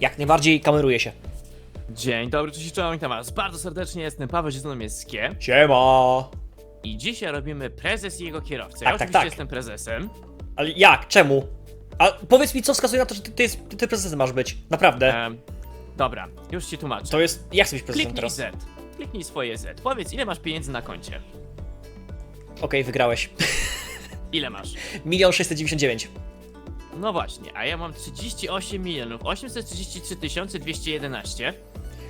Jak najbardziej kameruje się. Dzień dobry, cześć, czołem, witam was bardzo serdecznie, jestem Paweł, Skie Siema! i dzisiaj robimy prezes i jego kierowcę. Tak, ja tak, oczywiście tak. jestem prezesem. Ale jak? Czemu? A powiedz mi, co wskazuje na to, że ty, ty, jest, ty, ty prezesem masz być. Naprawdę. Em, dobra, już ci tłumaczę. To jest... Jak chcesz być prezesem Kliknij teraz? Z. Kliknij swoje Z. Powiedz, ile masz pieniędzy na koncie? Okej, wygrałeś. Ile masz? Milion 699. No właśnie, a ja mam 38 milionów 833 tysiące 211.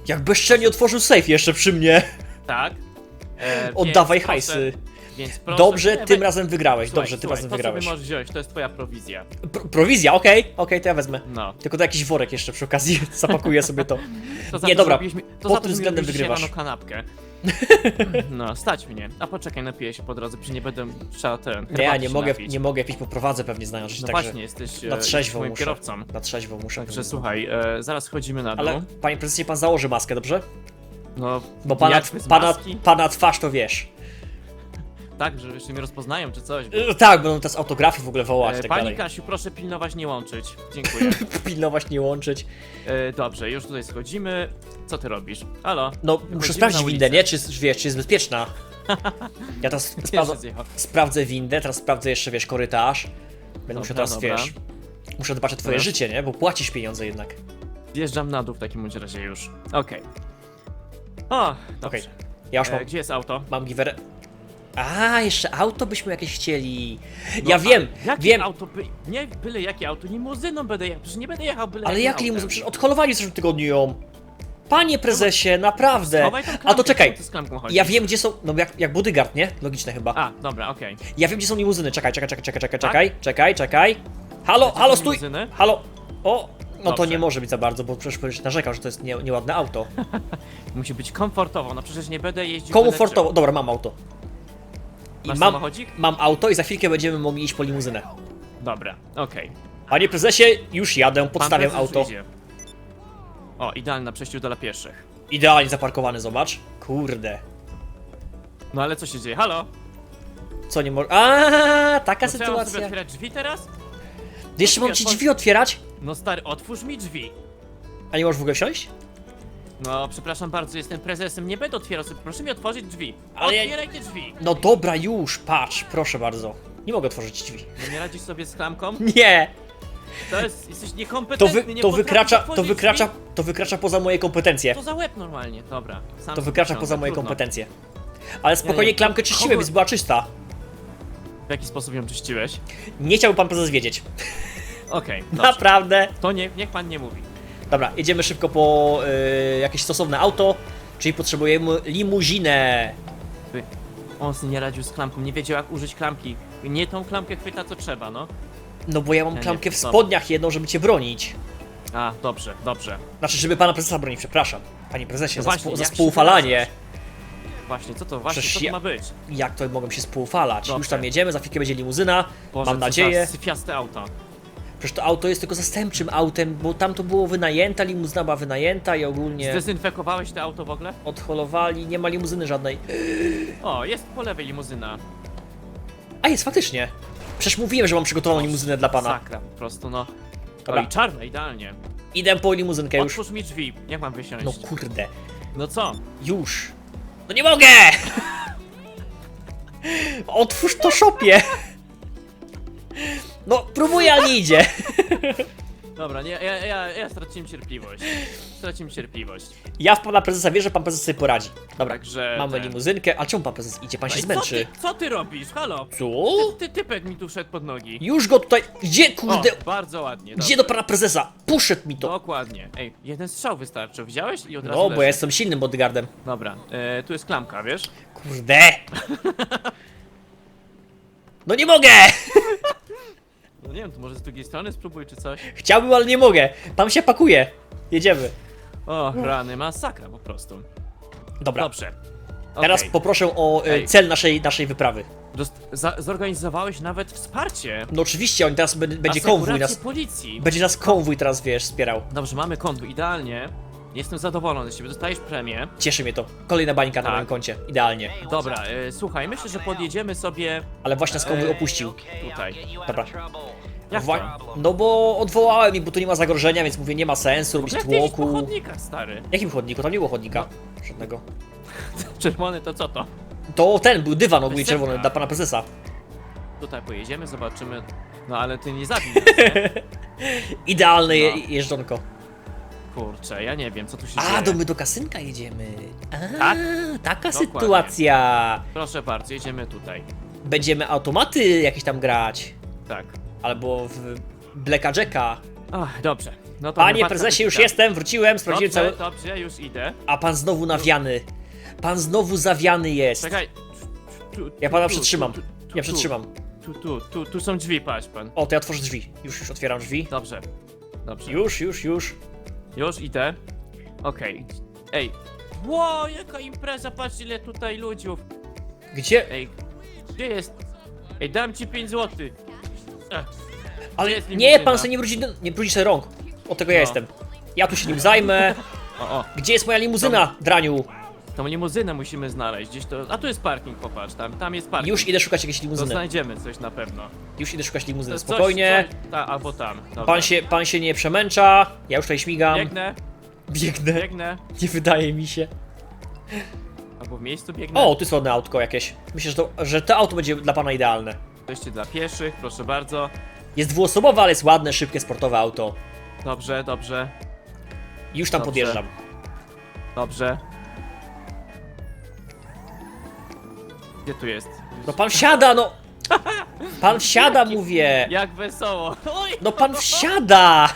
Jak bezczelnie otworzył safe jeszcze przy mnie. Tak. E, Oddawaj więc hajsy. Proszę, więc proszę, Dobrze, nie, tym weź- razem wygrałeś. Słuchaj, Dobrze, tym słuchaj, razem to, wygrałeś. co ty możesz wziąć, to jest twoja prowizja. Pro prowizja, okej, okej, to ja wezmę. No. Tylko to jakiś worek jeszcze przy okazji, zapakuję sobie to. To za Nie, to, dobra, robiliśmy- to pod za to, tym że względem wygrywasz. rano kanapkę. No, stać mnie. A poczekaj, napiję się po drodze, przecież nie będę trzeba ten. Nie, ja herbaty nie się mogę, napić. nie mogę pić po prowadze pewnie znając się, No także właśnie, jesteś na e, trzeźwo moim muszę. kierowcą. Na trzeźwo muszę. Także słuchaj, e, zaraz chodzimy na dół. Ale panie prezesie, pan założy maskę, dobrze? No, Bo pana, jak bez pana, maski? pana twarz to wiesz. Tak, że jeszcze mnie rozpoznają czy coś. Bo... E, Tak, będą teraz autografy w ogóle wołać E, tak Pani dalej. Kasiu, proszę pilnować, nie łączyć. Dziękuję. Pilnować, nie łączyć. E, dobrze, już tutaj schodzimy. Co ty robisz? Halo? No, muszę sprawdzić windę, nie? Czy, wiesz, czy jest bezpieczna. Ja teraz sprawdzę, zjechał. sprawdzę windę, teraz sprawdzę jeszcze, wiesz, korytarz. Będę musiał teraz, dobra. wiesz, muszę dbać o twoje Dobra. życie, nie? Bo płacisz pieniądze jednak. Zjeżdżam na dół w takim bądź razie już. Okej. O, dobrze. Okej. Ja już E, mam, gdzie jest auto? mam giwerę. A, jeszcze auto byśmy jakieś chcieli. No, ja wiem, jakie wiem. auto, by, nie byle jakie auto, limuzyną będę jechał, przecież nie będę jechał byle Ale jak autem. limuzyn? Przecież odholowali w zeszłym tygodniu ją. Panie prezesie, naprawdę. Schowaj tą A klamkę, to czekaj. czemu ty z klamką chodzisz? Ja wiem, gdzie są. No jak, jak bodyguard, nie? Logiczne chyba. A, dobra, okej. Ja wiem, gdzie są limuzyny. Czekaj, czekaj, czekaj, czekaj, czekaj, Tak? czekaj, czekaj, czekaj. Halo, halo, stój! limuzyny? Halo! O! No to Dobrze. nie może być za bardzo, bo przecież będziesz narzekał, że to jest nie, nieładne auto. Musi być komfortowo, no przecież nie będę jeździł byle Komfortowo. Dobra, mam auto. Masz mam, samochodzik? mam auto i za chwilkę będziemy mogli iść po limuzynę. Dobra, okej. Panie prezesie, już jadę, Pan podstawiam prezes auto. idzie. O, idealnie na przejściu dla pieszych. Idealnie zaparkowany, zobacz. Kurde. No ale co się dzieje? Halo? Co nie może. A, taka No sobie sytuacja. otwierać drzwi teraz? Jeszcze mam ci drzwi otwierać? No stary, otwórz mi drzwi. A nie możesz w ogóle wsiąść? No, przepraszam bardzo, jestem prezesem, nie będę otwierał sobie, proszę mi otworzyć drzwi. Ale ja- Otwieraj te drzwi. No dobra, już, patrz, proszę bardzo. Nie mogę otworzyć drzwi. No nie radzisz sobie z klamką? Nie! To jest, jesteś To, niekompetentny, wy, nie to potrafisz wykracza, to otworzyć wykracza, Drzwi? to wykracza poza moje kompetencje. To za łeb normalnie, dobra. Sam To sobie wykracza wsiądę, poza moje trudno. kompetencje. Ale spokojnie nie. klamkę czyściłem, Kogo- więc była czysta. W jaki sposób ją czyściłeś? Nie chciałby pan prezes wiedzieć. Okej, dobrze. Naprawdę. To nie, niech pan nie mówi. Dobra, jedziemy szybko po y, jakieś stosowne auto, czyli potrzebujemy limuzinę. On sobie nie radził z klamką, nie wiedział jak użyć klamki. Nie tą klamkę chwyta co trzeba, no. No bo ja mam Ja nie klamkę w spodniach jedną, żeby cię bronić. A, dobrze, dobrze. Znaczy, żeby pana prezesa bronić, przepraszam. Panie prezesie, No za, właśnie, spół, za jak się spoufalanie. wyrażasz? Właśnie, co to, właśnie, Przecież co to ja- ma być? Jak to mogą się spoufalać? Już Dobrze. tam jedziemy, za chwilkę będzie limuzyna. Boże, mam co nadzieję. syfiaste auto. Przecież to auto jest tylko zastępczym autem, bo tam to było wynajęta, limuzyna była wynajęta i ogólnie Zdezynfekowałeś to auto w ogóle? odholowali, nie ma limuzyny żadnej. O, jest po lewej limuzyna. A jest, faktycznie. Przecież mówiłem, że mam przygotowaną limuzynę dla pana. Sakra, po prostu, no. Dobra. O, i czarna, idealnie. Idę po limuzynkę już. Otwórz mi drzwi, jak mam wysiąść? No kurde, No co? już. No nie mogę! Otwórz to szopie! No, próbuję, ale nie idzie. Dobra, nie, ja, ja, ja straciłem cierpliwość. Straciłem cierpliwość. Ja w pana prezesa wierzę, pan prezes sobie poradzi. Dobra, Także mamy ten- limuzynkę. A czemu pan prezes idzie? Pan No się i zmęczy. Co ty, co ty robisz? Halo? Co? Ty, ty typek mi tu wszedł pod nogi. Już go tutaj... Gdzie, kurde? O, bardzo ładnie. Gdzie do pana prezesa? Poszedł mi to. Dokładnie. Ej, jeden strzał wystarczył. Widziałeś? I od razu No, bo leży. ja jestem silnym bodyguardem. Dobra, e, tu jest klamka, wiesz? Kurde! No nie mogę! No nie wiem, to może z drugiej strony spróbuj czy coś. Chciałbym, ale nie mogę. Pan się pakuje. Jedziemy. O, rany, masakra po prostu. Dobra. Dobrze. Teraz Okej. poproszę o e, Ej. cel naszej, naszej wyprawy. Dost- za- zorganizowałeś nawet wsparcie. No oczywiście, on teraz będzie, będzie konwój Asekurację nas. policji. Będzie nas konwój teraz, wiesz, wspierał. Dobrze, mamy konwój, idealnie. Jestem zadowolony z ciebie, dostajesz premię. Cieszy mnie to. Kolejna bańka na Tak. moim koncie. Idealnie. Dobra, e, słuchaj, myślę, że podjedziemy sobie Ale właśnie konwój Ej. opuścił. tutaj. Dobra. Jak Wła- to? No bo odwołałem ich, bo tu nie ma zagrożenia, więc mówię, nie ma sensu robić Jak ty jeździsz po tłoku. chodnikach, stary? Jakim chodniku? Tam nie było chodnika. Żadnego. Czerwony to co to? To ten był dywan ogólnie czerwony dla pana prezesa. Tutaj pojedziemy, zobaczymy. No ale ty nie zabij nas? Idealne je No. jeżdżonko. Kurczę, ja nie wiem, co tu się A, dzieje. to my do kasynka jedziemy. A, Tak? taka Dokładnie. sytuacja. Proszę bardzo, jedziemy tutaj. Będziemy automaty jakieś tam grać. Tak. Albo w Blacka Jacka. Ach, dobrze. No to Panie prezesie, już jestem, wróciłem, sprawdziłem Dobrze, cały... dobrze, już idę. A pan znowu nawiany. Pan znowu zawiany jest. Czekaj. Tu, tu, Ja pana tu, przytrzymam. tu, tu, Ja tu, przytrzymam. Tu, tu, tu, tu są drzwi, patrz pan. O, to ja otworzę drzwi. Już, już otwieram drzwi. Dobrze. Dobrze. Już, już, już. Już idę. Okej. Ej. Ło, jaka impreza, patrz ile tutaj ludziów. Gdzie? Ej, gdzie jest? Ej, dam ci 5 złotych. Ech, Ale jest nie, limuzyna? pan sobie nie brudzi, nie brudzi sobie rąk. Od tego ja No. jestem. Ja tu się nim zajmę. O, o, Gdzie jest moja limuzyna, draniu? Tą limuzynę musimy znaleźć gdzieś to. A tu jest parking, popatrz, tam, tam jest parking. Już idę szukać jakiejś To limuzyny. znajdziemy coś na pewno. Już idę szukać limuzyny. Coś- Spokojnie. Coś, ta, albo tam. Dobra. Pan się, pan się nie przemęcza. Ja już tutaj śmigam. Biegnę, Biegnę. biegnę. Nie wydaje mi się. Albo w miejscu biegnę. O, tu jest ładne autko jakieś. Myślę, że to, że to auto będzie dla pana idealne. Wejście dla pieszych, proszę bardzo. Jest dwuosobowe, ale jest ładne, szybkie, sportowe auto. Dobrze, dobrze, Już tam Dobrze. podjeżdżam. dobrze. Gdzie tu jest? No pan wsiada, no! Pan wsiada, mówię! Jak wesoło. Oj! No pan wsiada!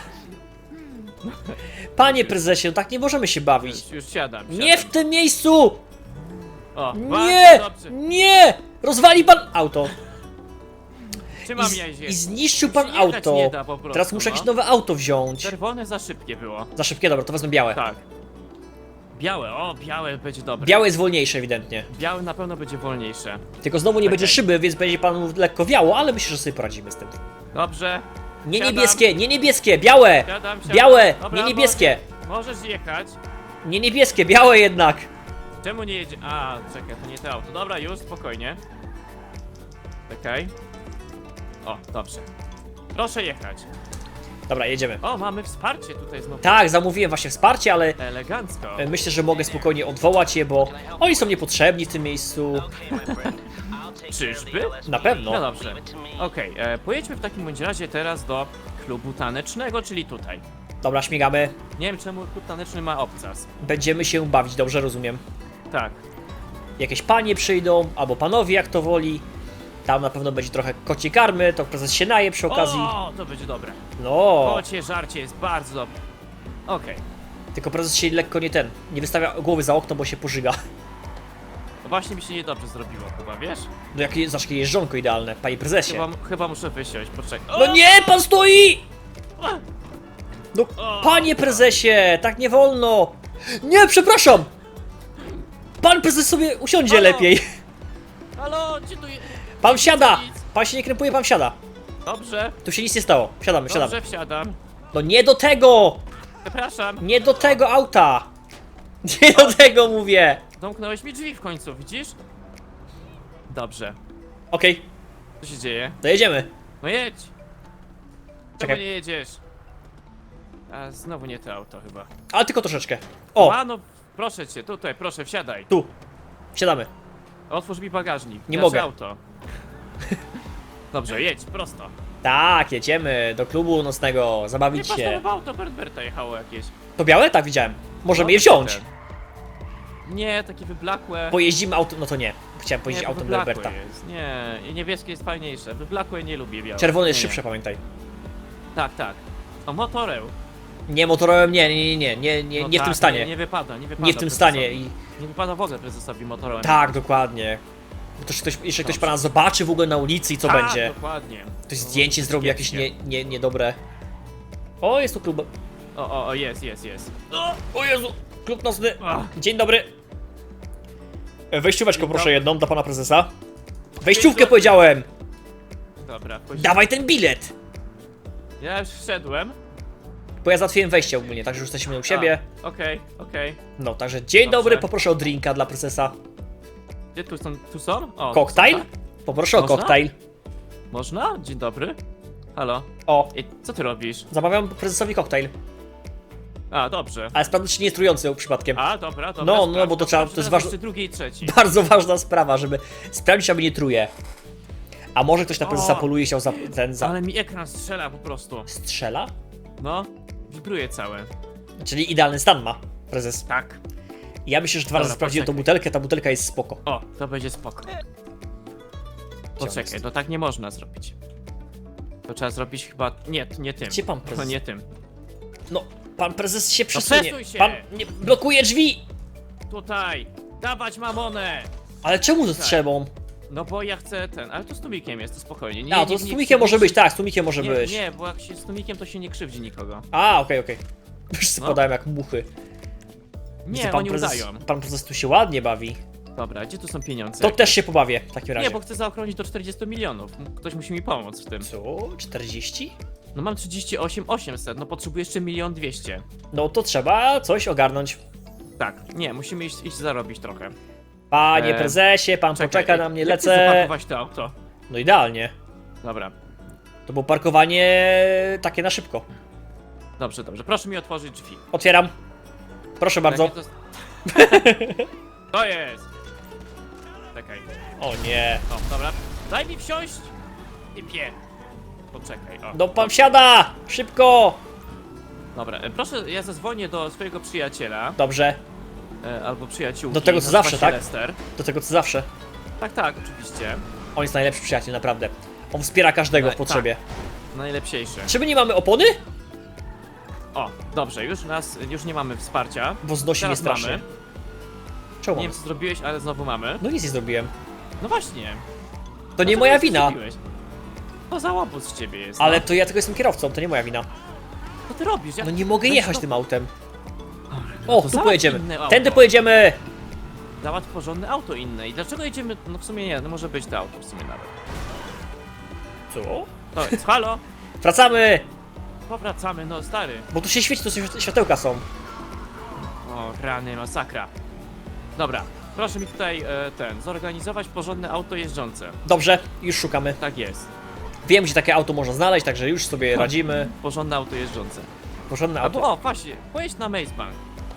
Panie prezesie, no tak nie możemy się bawić. Już, już siadam, siadam. Nie w tym miejscu! O, Nie! bardzo dobrze. Nie! Rozwali pan auto! I, Trzymam z. I zniszczył pan Jechać nie auto. da po prostu, Teraz muszę no. jakieś nowe auto wziąć. Czerwone za szybkie było. Za szybkie, dobra, to wezmę białe. Tak. Białe, o, białe będzie dobre. Białe jest wolniejsze ewidentnie. Białe na pewno będzie wolniejsze. Tylko znowu nie Okej. będzie szyby, więc będzie panu lekko wiało, ale myślę, że sobie poradzimy z tym. Dobrze. Nie Siadam. niebieskie, nie niebieskie, białe! Siadam, siadam. Białe, Dobra, nie niebieskie. Możesz, możesz jechać. Nie niebieskie, białe jednak. Czemu nie jedzie? A, czekaj, to nie to auto. Dobra, już, spokojnie. Czekaj. O, dobrze. Proszę jechać. Dobra, jedziemy. O, mamy wsparcie tutaj znowu. Tak, zamówiłem właśnie wsparcie, ale Elegancko. e, myślę, że mogę spokojnie odwołać je, bo oni są niepotrzebni w tym miejscu. Czyżby? Na pewno. No dobrze. Okej, e, pojedźmy w takim bądź razie teraz do klubu tanecznego, czyli tutaj. Dobra, śmigamy. Nie wiem czemu klub taneczny ma obcas. Będziemy się bawić, dobrze rozumiem. Tak. Jakieś panie przyjdą, albo panowie, jak to woli. Tam na pewno będzie trochę kocie karmy, to prezes się naje przy okazji. O, to będzie dobre. No, Kocie żarcie jest bardzo dobre. Okej. tylko prezes się lekko nie ten, nie wystawia głowy za okno, bo się pożyga. No właśnie mi się niedobrze zrobiło chyba, wiesz? No jakie, znaczy jeżdżonko idealne, panie prezesie. Chyba, chyba muszę wysiąść, poczekaj. No nie, pan stoi! No, panie prezesie, tak nie wolno! Nie, przepraszam! Pan prezes sobie usiądzie Halo? lepiej. Halo, gdzie tu jest? Pan wsiada! Pan się nie krępuje, pan wsiada. Dobrze, Tu się nic nie stało. Wsiadamy, wsiadamy. dobrze wsiadam. No nie do tego! Przepraszam, Nie do tego auta! Nie do tego mówię! domknąłeś mi drzwi w końcu, widzisz? Dobrze. Okej, Co się dzieje? to jedziemy. No jedź! Czemu Czekaj. nie jedziesz? A znowu nie to auto chyba. Ale tylko troszeczkę. O, A no, proszę cię, tutaj, proszę, wsiadaj. tu. Wsiadamy. Otwórz mi bagażnik. Nie nasze mogę. auto. Dobrze, jedź, prosto. Tak, jedziemy do klubu nocnego, Nie zabawić to się. chyba auto Bertberta jechało jakieś. To białe? Tak, widziałem. Możemy No, je wziąć. Nie, takie wyblakłe. Pojeździmy autem, no to nie. Chciałem pojeździć nie, autem wyblakłe jest. Nie, i niebieskie jest fajniejsze. Wyblakłe nie lubię białe. Czerwony jest Nie, szybszy, pamiętaj. Tak, tak. O, motoreł. Nie, motorowym nie, nie, nie, nie, nie, nie, No nie w tak, tym stanie. Nie, Nie, nie wypada, nie wypada. w tym prezesowi. stanie i Nie wypada w ogóle prezesowi motorowym. tak, dokładnie. Bo ktoś, jeszcze ktoś pana zobaczy w ogóle na ulicy i co tak, będzie. dokładnie. Ktoś No, zdjęcie zrobi jakieś nie, nie, niedobre. O, jest tu klub. O, o, o, jest, jest, jest. O Jezu, klub nocny. Ach, Dzień dobry. E, Wejścióweczkę proszę jedną dla pana prezesa. Wejściówkę powiedziałem! dobra, wchodzi- Dawaj ten bilet! Ja już wszedłem. Bo ja załatwiłem wejście ogólnie, także już jesteśmy u siebie. A, Okej, okej. No, także dzień Dobrze. dobry, poproszę o drinka dla prezesa. Gdzie tu są? Tu są? O, Koktajl? tu są, tak? Poproszę o Można? koktajl. Można? Dzień dobry. Halo? O, Ej, co ty robisz? zamawiam prezesowi koktajl. A, dobrze. Ale sprawdzę, czy nie jest trujący przypadkiem. A, dobra, dobra. No, no, sprawdź, bo to trzeba- sprawdź to jest ważne- jeszcze drugi i trzeci. Bardzo ważna sprawa, żeby sprawdzić, aby nie truje. A może ktoś na prezesa O. poluje chciał za, ten za... Ale mi ekran strzela po prostu. Strzela? No, wibruje całe. Czyli idealny stan ma prezes. Tak. Ja myślę, że dwa razy Dobra, sprawdziłem tą poczekaj. butelkę, ta butelka jest spoko. O, to będzie spoko. Poczekaj, to tak nie można zrobić. To trzeba zrobić chyba... Nie, nie tym. Gdzie pan To prezes? nie tym. No, pan prezes się przesunie. przesuń się! Pan nie blokuje drzwi! Tutaj! Dawać mamonę! Ale czemu ze Tak. strzebą? No bo ja chcę ten, ale to z tumikiem jest, to spokojnie. Nie, A, nie- to z nie- tłumikiem nie- może być, tak, z tłumikiem może nie, być. Nie, bo jak się z tumikiem to się nie krzywdzi nikogo. A, okej, okej. No. podają jak muchy. Nie, Widzę, pan oni prezes, udają. Pan prezes tu się ładnie bawi. Dobra, gdzie tu są pieniądze? To też się pobawię w takim razie. Nie, bo chcę zaokrąglić do 40 milionów. Ktoś musi mi pomóc w tym. Co? 40? No mam 38 800, no potrzebuję jeszcze milion 200. No to trzeba coś ogarnąć. Tak, nie, musimy iść, iść zarobić trochę. Panie Eee, prezesie, pan poczeka na mnie, jak chcę lecę. zaparkować to auto. No idealnie. Dobra, To było parkowanie takie na szybko. dobrze, dobrze. Proszę mi otworzyć drzwi. Otwieram. Proszę bardzo. Jakie To, to jest! Czekaj. O nie. O, dobra. Daj mi wsiąść! I pie. Poczekaj, o. No pan wsiada! Szybko! Dobra, e, proszę, ja zadzwonię do swojego przyjaciela, Dobrze. e, albo przyjaciółki. Do tego, co nazywa zawsze, się tak? Lester. Do tego co zawsze. Tak, tak, oczywiście. On jest najlepszy przyjaciel, naprawdę. On wspiera każdego w potrzebie. Najlepsiejszy. Czy my nie mamy opony? O, dobrze, już nas, już nie mamy wsparcia. Bo znosi mnie Teraz mamy. Czemu Nie wiem, co zrobiłeś, ale znowu mamy. No nic nie zrobiłem. No właśnie. To nie Dlaczego moja wina. To za łobuz z ciebie jest. Ale no. to ja tylko jestem kierowcą, to nie moja wina. Co ty robisz? Ja... No nie mogę Weź jechać to- tym autem. No O, to tu załatw pojedziemy. auto. Tędy pojedziemy! Załatw porządne auto inne. I dlaczego jedziemy... No w sumie nie, no może być to auto w sumie nawet. Co? To jest, halo? Wracamy! Powracamy, no stary. Bo tu się świeci, tu świat- światełka są. O, rany, masakra. Dobra, proszę mi tutaj e, ten, zorganizować porządne auto jeżdżące. Dobrze, już szukamy. Tak jest. Wiem, gdzie takie auto można znaleźć, także już sobie radzimy. Porządne auto jeżdżące. Porządne auto. Albo, o, właśnie, pojedź na Maze Bank.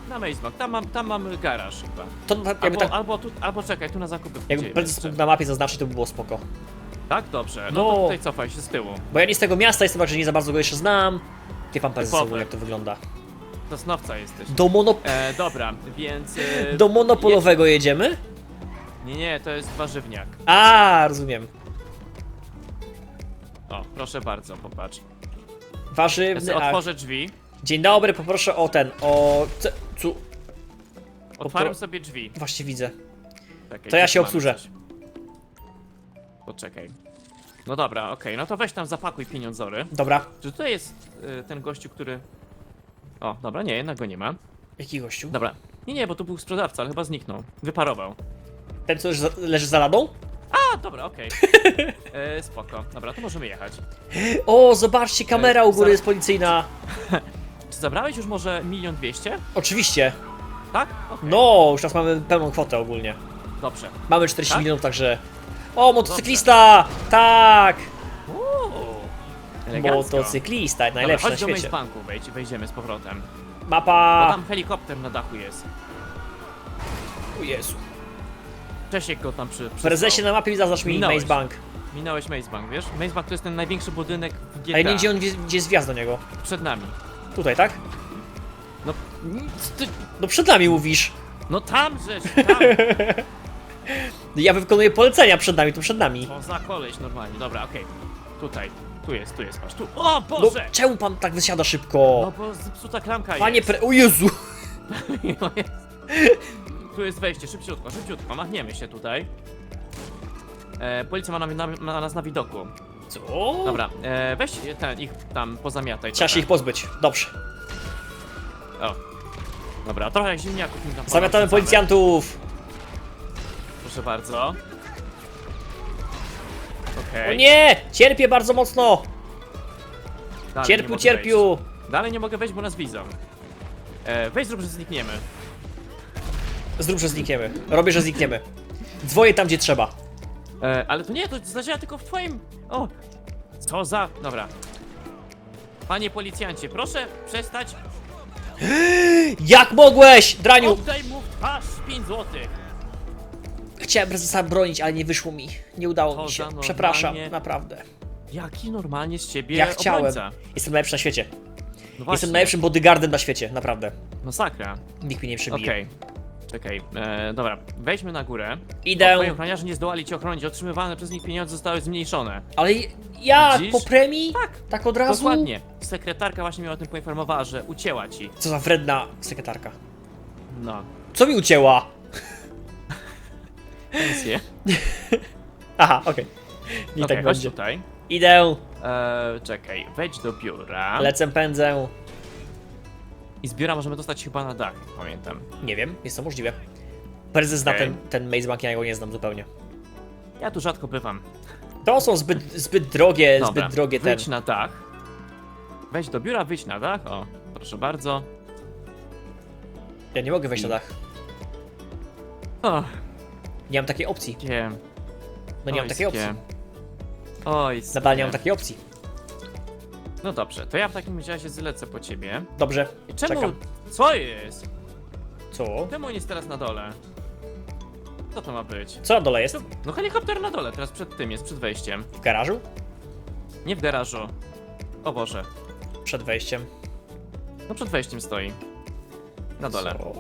Na Maze Bank, tam mam, tam mam garaż chyba. To na- jakby Albo, tak, albo, tu, albo czekaj, tu na zakupy jakby pójdziemy jeszcze. na mapie zaznaczyć, to by było spoko. Tak? Dobrze, no, No. to tutaj cofaj się z tyłu. Bo ja nie z tego miasta jestem, także nie za bardzo go jeszcze znam. Wie pan ogólnie, jak to wygląda. To snowca jesteś. Do, mono... E, dobra, więc... E, Do monopolowego jedziemy? Nie, nie, to jest warzywniak. A, rozumiem. O, proszę bardzo, popatrz. Ja Warzywny sobie otworzę drzwi, Dzień dobry, poproszę o ten, o... C... Cu... otwarłem sobie drzwi. Właśnie widzę. Czekaj, To ja gdzie się mamy obsłużę. coś? Poczekaj. No dobra, okej, no to weź tam zapakuj pieniądzory. Dobra. Czy tutaj jest y, ten gościu, który... O, dobra, nie, jednak go nie ma. Jaki gościu? Dobra. Nie, nie, bo tu był sprzedawca, ale chyba zniknął. Wyparował. Ten, co leży za, leży za ladą? A, dobra, okej. E, spoko. Dobra, to możemy jechać. O, zobaczcie, kamera u góry zaraz- jest policyjna. Czy zabrałeś już może milion dwieście? Oczywiście. Tak? Okej. No, już teraz mamy pełną kwotę ogólnie. Dobrze. Mamy 40 Tak? milionów, także... O, motocyklista! Tak! Uuu, elegancko. Motocyklista, Dobra, najlepszy na chodź do świecie. Banku, wejdź, wejdziemy z powrotem. Bo Mapa! tam helikopter na dachu jest. O Jezu. Czesiek go tam przy, przysłał. Prezesie na mapie zaznacz mi Minąłeś. Maze Bank. Minąłeś Maze Bank, wiesz? Maze Bank to jest ten największy budynek w GTA. Ale nie gdzie on gdzie jest wjazd do niego. Przed nami. Tutaj, tak? No, nic ty... No przed nami mówisz. No tam żeś, tam! Ja wykonuję polecenia przed nami, to przed nami. O, za koleś normalnie, dobra, okej. Tutaj, tu jest, tu jest, patrz, tu. O No, Boże! czemu pan tak wysiada No szybko? bo zepsuta klamka Panie jest. pre... O Jezu! No jest. Tu jest wejście, szybciutko, szybciutko, machniemy się tutaj. E, policja ma, na, na, ma nas na widoku. Co? Dobra, e, weź ten, ich tam pozamiataj Trzeba się trochę. ich pozbyć. Dobrze. O. Dobra, trochę ziemniaków mi tam Zamiatamy porzucamy. policjantów. Proszę bardzo. Okej. O nie! Cierpię bardzo mocno! Dalej nie Cierpiu, mogę cierpiu! Wejść. Dalej nie mogę wejść, bo nas widzą. E, weź zrób, że znikniemy. Zrób, że znikniemy. Robię, że znikniemy. Dzwonię tam, gdzie trzeba. E, ale to nie, to zadziała tylko w twoim... O! Co za... Dobra. Panie policjancie, proszę przestać. Jak mogłeś, Draniu? Oddaj mu w twarz 5 złotych. Chciałem prezesa bronić, ale nie wyszło mi. Nie udało To mi się. za Przepraszam, normalnie- naprawdę. Jaki normalnie z ciebie Ja chciałem. obrońca. Jestem najlepszy na świecie. No. Jestem najlepszym bodyguardem na świecie, naprawdę. Masakra. Nikt mnie nie przebije. Okej. Czekaj, e, dobra, wejdźmy na górę. Idę. Twoi ochroniarze nie zdołali cię ochronić, otrzymywane przez nich pieniądze zostały zmniejszone. Ale ja Widzisz? po premii? Tak, Tak od razu? Dokładnie. Sekretarka właśnie mnie o tym poinformowała, że ucięła ci. Co za wredna sekretarka. No, Co mi ucięła? Pensję. Aha, okej. Tak chodź będzie. tutaj. Idę, E, czekaj, wejdź do biura. lecę, pędzę. I z biura możemy dostać chyba na dach, pamiętam. Nie wiem, jest to możliwe. Prezes zna Okej. ten, ten Maze Bank, ja go nie znam zupełnie. Ja tu rzadko bywam. To są zbyt, zbyt drogie, Dobra, zbyt drogie ten. wyjdź na dach. Wejdź do biura, wyjdź na dach. O, proszę bardzo. Ja nie mogę wejść na dach. O, Nie mam takiej opcji. gdzie? No nie mam takiej opcji. Oj, Nadal nie mam takiej opcji. No dobrze, to ja w takim razie zlecę po ciebie. Dobrze, I czemu? czekam. Co jest? Co? Czemu on jest teraz na dole? Co to ma być? Co na dole jest? No helikopter na dole, teraz przed tym jest, przed wejściem. W garażu? Nie w garażu. O Boże. Przed wejściem. No przed wejściem stoi. Na dole. Co?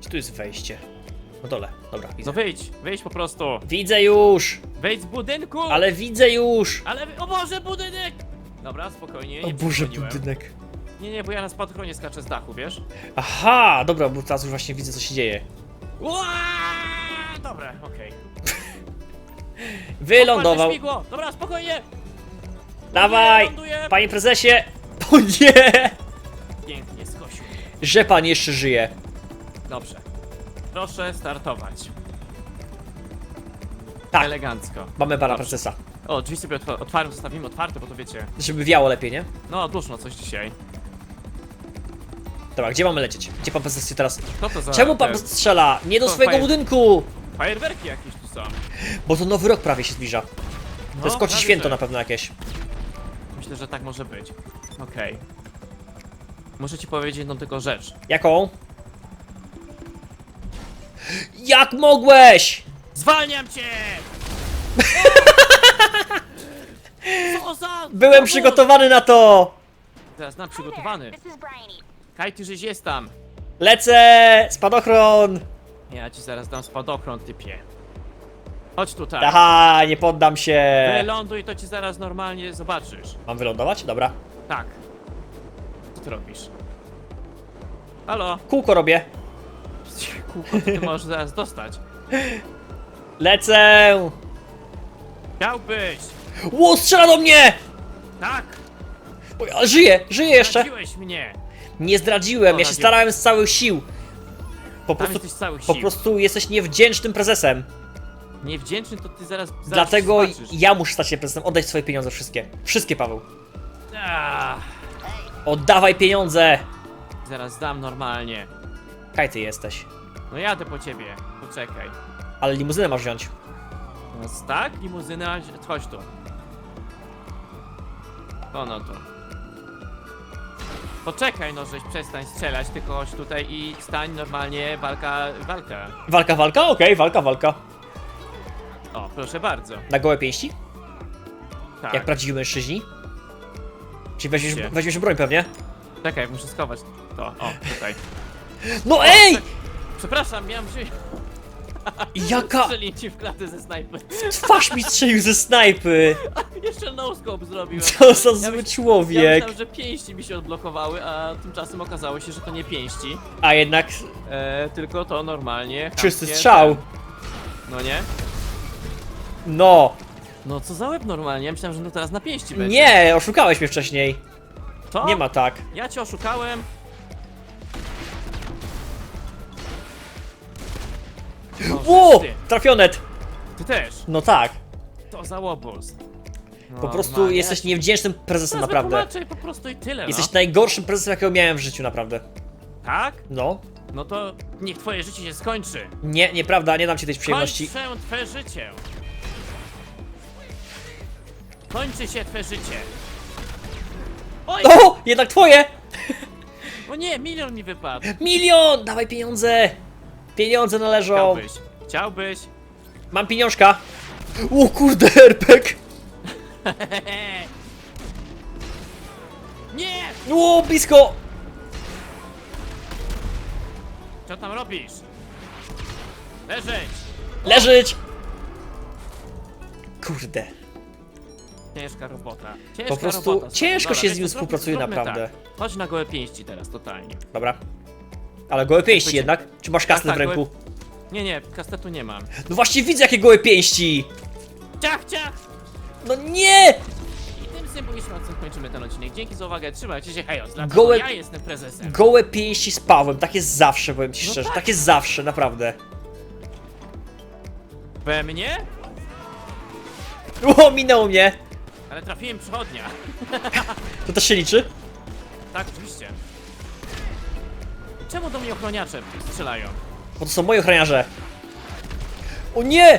Gdzie tu jest wejście? Na dole, dobra, widzę. No wyjdź, wyjdź po prostu. Widzę już! Wejdź z budynku! Ale widzę już! Ale, o Boże, budynek! Dobra, spokojnie, O nie Boże, budynek. Nie, nie, bo ja na spadchronie skaczę z dachu, wiesz? Aha, dobra, bo teraz już właśnie widzę co się dzieje. Dobra, okej. Wylądował. Odpalmy śmigło! Dobra, spokojnie! Dawaj! Ląduję! Panie prezesie! O nie! Pięknie, skosił. Że pan jeszcze żyje. Dobrze. Proszę startować. Tak. Elegancko. Mamy pana Dobrze. prezesa. O, drzwi sobie otwa- otwarłem, zostawimy otwarte, bo to wiecie. Żeby wiało lepiej, nie? No, duszno coś dzisiaj. Dobra, gdzie mamy lecieć? Gdzie pan prezes teraz? Co to za... Czemu pan te strzela? Nie do To swojego budynku! Fajerwerki jakieś tu są. Bo to nowy rok prawie się zbliża. To No, jest koci prawie święto na pewno jakieś. Myślę, że tak może być. Okej. Muszę ci powiedzieć jedną tylko rzecz. Jaką? Jak mogłeś? Zwalniam cię! Co za... Byłem przygotowany na to! Teraz na przygotowany. This is Bryony. Kaj, ty żeś jest tam. Lecę! Spadochron! Ja ci zaraz dam spadochron, typie. Chodź tutaj. Aha, nie poddam się! Wyląduj, to ci zaraz normalnie zobaczysz. Mam wylądować? Dobra. Tak. Co ty robisz? Halo? Kółko robię. Kółko, ty możesz zaraz dostać. Lecę! Chciałbyś! Ło, strzela do mnie! Tak! Oj, ale żyję, żyję jeszcze! Zdradziłeś mnie! Nie zdradziłem, ja się starałem z całych sił. Po Tam prostu, jesteś całych po sił. prostu jesteś niewdzięcznym prezesem. Niewdzięczny to ty zaraz, zaraz Dlatego zobaczysz. ja muszę stać się prezesem. Oddaj swoje pieniądze wszystkie. Wszystkie, Paweł. Ach, Oddawaj pieniądze! zaraz dam normalnie. Kaj ty jesteś. No jadę po ciebie. Poczekaj. Ale limuzynę masz wziąć. No, tak? Limuzyna? Chodź tu. Ono tu. Poczekaj no, żeś przestań strzelać, tylko chodź tutaj i stań normalnie, walka, walka. Walka, walka? Okej, walka, walka. O, proszę bardzo. Na gołe pięści? Tak. Jak prawdziwi mężczyźni? Czyli weźmiesz, Gdzie? weźmiesz broń pewnie? Czekaj, muszę schować to. O, tutaj. No ej! Przepraszam, miałem. Jaka Strzelił ci w klatę ze snajpy. twarz mi strzelił ze snajpy! Jeszcze no-scope zrobiłem. Co za zły myśl- Ja człowiek! myślałem, że pięści mi się odblokowały, a tymczasem okazało się, że to nie pięści, A jednak e, tylko to normalnie. czysty chamskie strzał. No nie? No! No co za łeb normalnie, ja myślałem, że to teraz na pięści będzie. Nie, oszukałeś mnie wcześniej. To? Nie ma tak. Ja cię oszukałem. Ło! ty, Trafionet! ty też. No tak. To za łobuz. Po prostu jesteś niewdzięcznym prezesem, naprawdę. Naprawdę. po prostu i tyle, Jesteś no. najgorszym prezesem, jakiego miałem w życiu, naprawdę. Tak? No. No to niech twoje życie się skończy. Nie, nieprawda, nie dam ci tej przyjemności. Kończę twoje życie. Kończy się twoje życie. Oj! O! Jednak twoje! O nie, milion mi wypadł. Milion! Dawaj pieniądze! Pieniądze należą! Chciałbyś. Chciałbyś. Mam pieniążka! O kurde, RPG! Nie! O, blisko! Co tam robisz? Leżeć! Leżeć! Kurde. Ciężka robota. Ciężka Po prostu robota, ciężko się z nim współpracuje zróbmy naprawdę. Tak. Chodź na gołe pięści teraz, totalnie. Dobra. Ale gołe pięści jednak? Czy masz kasnę Tak, w tak, ręku? Nie, nie, kastetu nie mam. No właśnie widzę jakie gołe pięści! Ciach, ciach! No nie! I tym symbolicznym akcentem kończymy ten odcinek. Dzięki za uwagę, trzymajcie się, hejos. Dlatego Gołe- ja jestem prezesem. Gołe pięści z Pawłem, tak jest zawsze, powiem ci No szczerze. tak. Tak jest zawsze, naprawdę. We mnie? O, minęło mnie! Ale trafiłem przychodnia. To też się liczy? Tak, oczywiście. Czemu do mnie ochroniacze strzelają? Bo to są moi ochroniarze. O nie!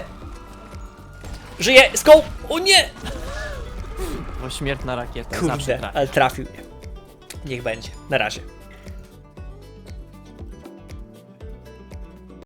Żyję! Skoł! O nie! Bo śmiertna rakieta zawsze Kurde, trafi. ale trafił mnie. Niech będzie. Na razie.